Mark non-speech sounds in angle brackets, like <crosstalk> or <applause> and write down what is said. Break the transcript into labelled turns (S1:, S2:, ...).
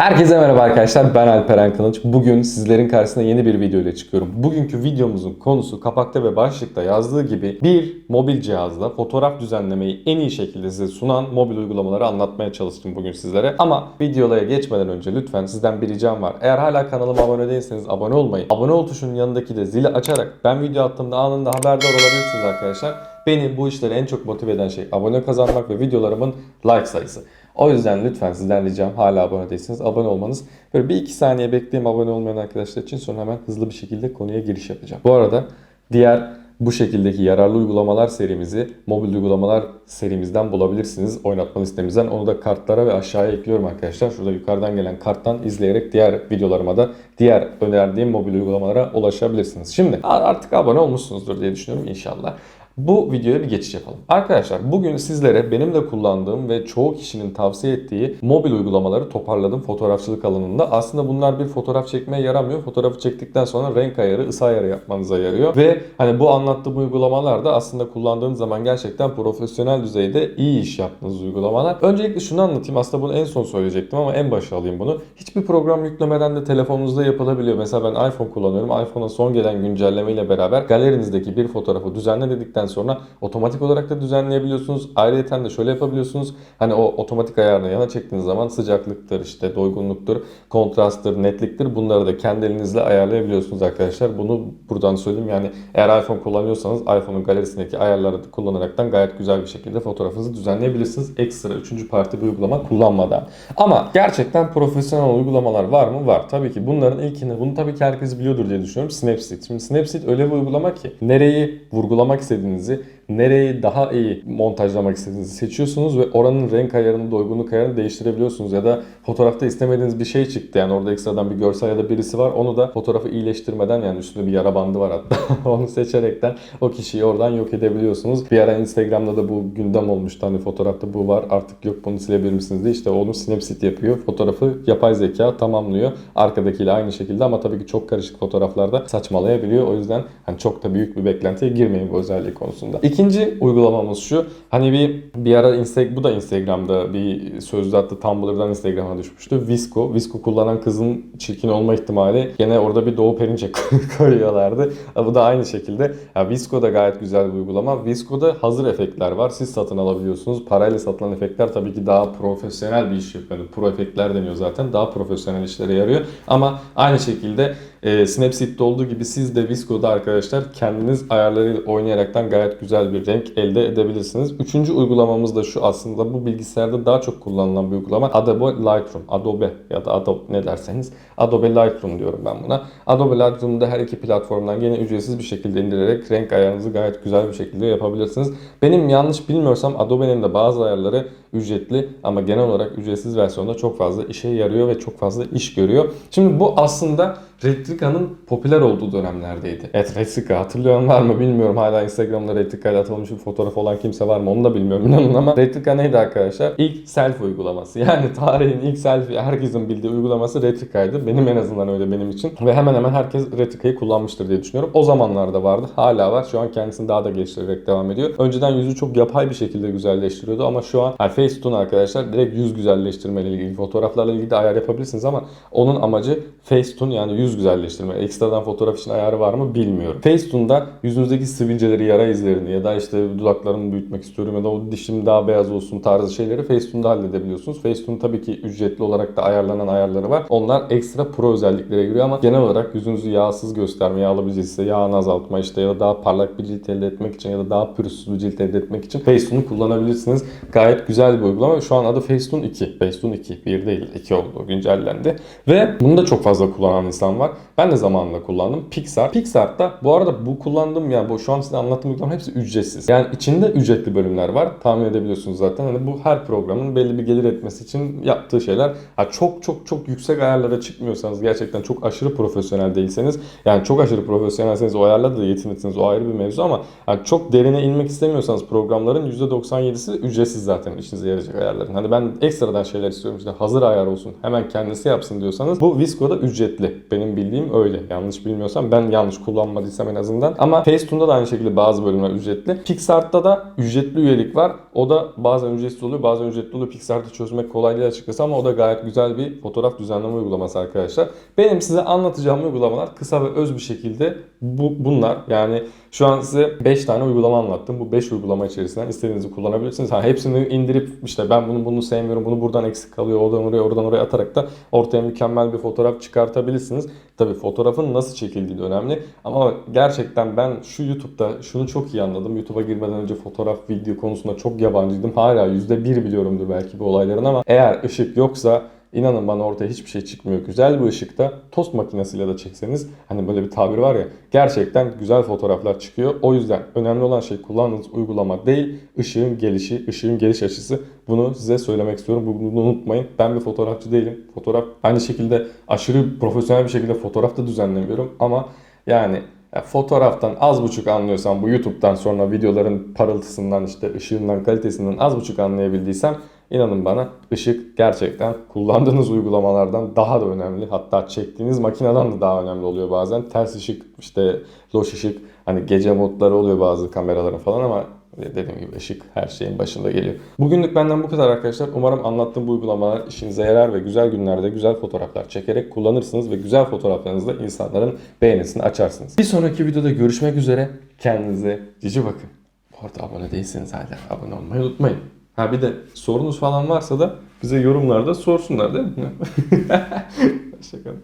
S1: Herkese merhaba arkadaşlar ben Alperen Kılıç. Bugün sizlerin karşısına yeni bir video ile çıkıyorum. Bugünkü videomuzun konusu kapakta ve başlıkta yazdığı gibi bir mobil cihazla fotoğraf düzenlemeyi en iyi şekilde size sunan mobil uygulamaları anlatmaya çalıştım bugün sizlere. Ama videoya geçmeden önce lütfen sizden bir ricam var. Eğer hala kanalıma abone değilseniz abone olmayı, abone ol tuşunun yanındaki de zili açarak ben video attığımda anında haberdar olabilirsiniz arkadaşlar. Beni bu işlere en çok motive eden şey abone kazanmak ve videolarımın like sayısı. O yüzden lütfen sizden ricam hala abone değilseniz abone olmanız. Böyle bir iki saniye bekleyeyim abone olmayan arkadaşlar için sonra hemen hızlı bir şekilde konuya giriş yapacağım. Bu arada diğer bu şekildeki yararlı uygulamalar serimizi mobil uygulamalar serimizden bulabilirsiniz. Oynatma listemizden. Onu da kartlara ve aşağıya ekliyorum arkadaşlar. Şurada yukarıdan gelen karttan izleyerek diğer videolarıma da diğer önerdiğim mobil uygulamalara ulaşabilirsiniz. Şimdi artık abone olmuşsunuzdur diye düşünüyorum inşallah. Bu videoya bir geçiş yapalım. Arkadaşlar bugün sizlere benim de kullandığım ve çoğu kişinin tavsiye ettiği mobil uygulamaları toparladım fotoğrafçılık alanında. Aslında bunlar bir fotoğraf çekmeye yaramıyor. Fotoğrafı çektikten sonra renk ayarı, ısı ayarı yapmanıza yarıyor. Ve hani bu anlattığım uygulamalar da aslında kullandığınız zaman gerçekten profesyonel düzeyde iyi iş yaptığınız uygulamalar. Öncelikle şunu anlatayım. Aslında bunu en son söyleyecektim ama en başa alayım bunu. Hiçbir program yüklemeden de telefonunuzda yapılabiliyor. Mesela ben iPhone kullanıyorum. iPhone'a son gelen güncelleme ile beraber galerinizdeki bir fotoğrafı düzenle dedikten sonra otomatik olarak da düzenleyebiliyorsunuz. Ayrıca de şöyle yapabiliyorsunuz. Hani o otomatik ayarını yana çektiğiniz zaman sıcaklıktır, işte doygunluktur, kontrasttır, netliktir. Bunları da kendi elinizle ayarlayabiliyorsunuz arkadaşlar. Bunu buradan söyleyeyim. Yani eğer iPhone kullanıyorsanız iPhone'un galerisindeki ayarları kullanaraktan gayet güzel bir şekilde fotoğrafınızı düzenleyebilirsiniz. Ekstra üçüncü parti bir uygulama kullanmadan. Ama gerçekten profesyonel uygulamalar var mı? Var. Tabii ki bunların ilkini, bunu tabii ki herkes biliyordur diye düşünüyorum. Snapseed. Şimdi Snapseed öyle bir uygulama ki nereyi vurgulamak istediğinizi, nereyi daha iyi montajlamak istediğinizi seçiyorsunuz ve oranın renk ayarını, doygunluk ayarını değiştirebiliyorsunuz. Ya da fotoğrafta istemediğiniz bir şey çıktı. Yani orada ekstradan bir görsel ya da birisi var. Onu da fotoğrafı iyileştirmeden yani üstünde bir yara bandı var hatta. <laughs> onu seçerekten o kişiyi oradan yok edebiliyorsunuz. Bir ara Instagram'da da bu gündem olmuştu. Hani fotoğrafta bu var artık yok bunu silebilir misiniz diye. İşte onu Snapseed yapıyor. Fotoğrafı yapay zeka tamamlıyor. Arkadakiyle aynı şekilde ama tabii ki çok karışık fotoğraflarda saçmalayabiliyor. O yüzden hani çok da büyük bir beklentiye girmeyin bu özelliği konusunda. İkinci uygulamamız şu. Hani bir bir ara Insta, bu da Instagram'da bir sözlü hatta Tumblr'dan Instagram'a düşmüştü. Visco. Visco kullanan kızın çirkin olma ihtimali gene orada bir Doğu Perinçek <laughs> koyuyorlardı. Bu da aynı şekilde. Ya Visco da gayet güzel bir uygulama. Visco'da hazır efektler var. Siz satın alabiliyorsunuz. Parayla satılan efektler tabii ki daha profesyonel bir iş yapıyor. Yani pro efektler deniyor zaten. Daha profesyonel işlere yarıyor. Ama aynı şekilde e, Snapseed'de olduğu gibi siz de Visco'da arkadaşlar kendiniz ayarlarıyla oynayaraktan gayet güzel bir renk elde edebilirsiniz. Üçüncü uygulamamız da şu aslında bu bilgisayarda daha çok kullanılan bir uygulama Adobe Lightroom. Adobe ya da Adobe ne derseniz Adobe Lightroom diyorum ben buna. Adobe Lightroom'da her iki platformdan gene ücretsiz bir şekilde indirerek renk ayarınızı gayet güzel bir şekilde yapabilirsiniz. Benim yanlış bilmiyorsam Adobe'nin de bazı ayarları ücretli ama genel olarak ücretsiz versiyonda çok fazla işe yarıyor ve çok fazla iş görüyor. Şimdi bu aslında Retrica'nın popüler olduğu dönemlerdeydi. Evet Retrica hatırlayan var mı bilmiyorum. Hala Instagram'da Retrica ile atılmış bir fotoğraf olan kimse var mı onu da bilmiyorum inanın ama Retrica neydi arkadaşlar? İlk selfie uygulaması. Yani tarihin ilk selfie herkesin bildiği uygulaması Retrica'ydı. Benim en azından öyle benim için. Ve hemen hemen herkes Retrica'yı kullanmıştır diye düşünüyorum. O zamanlarda vardı. Hala var. Şu an kendisini daha da geliştirerek devam ediyor. Önceden yüzü çok yapay bir şekilde güzelleştiriyordu ama şu an yani Facetune arkadaşlar direkt yüz güzelleştirme ile ilgili fotoğraflarla ilgili de ayar yapabilirsiniz ama onun amacı Facetune yani yüz güzelleştirme. Ekstradan fotoğraf için ayarı var mı bilmiyorum. Facetune'da yüzünüzdeki sivilceleri, yara izlerini ya da işte dudaklarımı büyütmek istiyorum ya da o dişim daha beyaz olsun tarzı şeyleri Facetune'da halledebiliyorsunuz. Facetune tabii ki ücretli olarak da ayarlanan ayarları var. Onlar ekstra pro özelliklere giriyor ama genel olarak yüzünüzü yağsız gösterme, yağlı bir ciltse yağını azaltma işte ya da daha parlak bir cilt elde etmek için ya da daha pürüzsüz bir cilt elde etmek için Facetune'u kullanabilirsiniz. Gayet güzel bir uygulama. Şu an adı Facetune 2. Facetune 2. 1 değil 2 oldu. Güncellendi. Ve bunu da çok fazla kullanan insan var. Ben de zamanında kullandım. Pixar. Pixar'da bu arada bu kullandığım yani bu şu an size anlattığım uygulama hepsi ücretsiz. Yani içinde ücretli bölümler var. Tahmin edebiliyorsunuz zaten. Hani bu her programın belli bir gelir etmesi için yaptığı şeyler. Ha çok çok çok yüksek ayarlara çıkmıyorsanız gerçekten çok aşırı profesyonel değilseniz yani çok aşırı profesyonelseniz o ayarlarda da yetinirsiniz. O ayrı bir mevzu ama yani çok derine inmek istemiyorsanız programların %97'si ücretsiz zaten işinize yarayacak ayarların. Hani ben ekstradan şeyler istiyorum işte hazır ayar olsun hemen kendisi yapsın diyorsanız bu Visco'da ücretli. Benim bildiğim öyle. Yanlış bilmiyorsam ben yanlış kullanmadıysam en azından. Ama Facetune'da da aynı şekilde bazı bölümler ücretli. PixArt'ta da ücretli üyelik var. O da bazen ücretsiz oluyor bazen ücretli oluyor. PixArt'ı çözmek kolay değil açıkçası ama o da gayet güzel bir fotoğraf düzenleme uygulaması arkadaşlar. Benim size anlatacağım uygulamalar kısa ve öz bir şekilde bu, bunlar. Yani şu an size 5 tane uygulama anlattım. Bu 5 uygulama içerisinden istediğinizi kullanabilirsiniz. Ha, hepsini indirip işte ben bunu bunu sevmiyorum, bunu buradan eksik kalıyor, oradan oraya oradan oraya atarak da ortaya mükemmel bir fotoğraf çıkartabilirsiniz. Tabii fotoğrafın nasıl çekildiği de önemli. Ama gerçekten ben şu YouTube'da şunu çok iyi anladım. YouTube'a girmeden önce fotoğraf, video konusunda çok yabancıydım. Hala %1 biliyorumdur belki bu olayların ama eğer ışık yoksa İnanın bana ortaya hiçbir şey çıkmıyor. Güzel bir ışıkta tost makinesiyle de çekseniz hani böyle bir tabir var ya gerçekten güzel fotoğraflar çıkıyor. O yüzden önemli olan şey kullandığınız uygulama değil ışığın gelişi, ışığın geliş açısı. Bunu size söylemek istiyorum. Bunu unutmayın. Ben bir fotoğrafçı değilim. Fotoğraf aynı şekilde aşırı profesyonel bir şekilde fotoğraf da düzenlemiyorum ama yani ya fotoğraftan az buçuk anlıyorsam bu YouTube'dan sonra videoların parıltısından işte ışığından kalitesinden az buçuk anlayabildiysem inanın bana ışık gerçekten kullandığınız uygulamalardan daha da önemli. Hatta çektiğiniz makineden de daha önemli oluyor bazen. Ters ışık işte loş ışık hani gece modları oluyor bazı kameraların falan ama dediğim gibi ışık her şeyin başında geliyor. Bugünlük benden bu kadar arkadaşlar. Umarım anlattığım bu uygulamalar işinize yarar ve güzel günlerde güzel fotoğraflar çekerek kullanırsınız ve güzel fotoğraflarınızla insanların beğenisini açarsınız. Bir sonraki videoda görüşmek üzere. Kendinize cici bakın. Bu abone değilseniz hala abone olmayı unutmayın. Ha bir de sorunuz falan varsa da bize yorumlarda sorsunlar değil mi? <laughs> Hoşçakalın.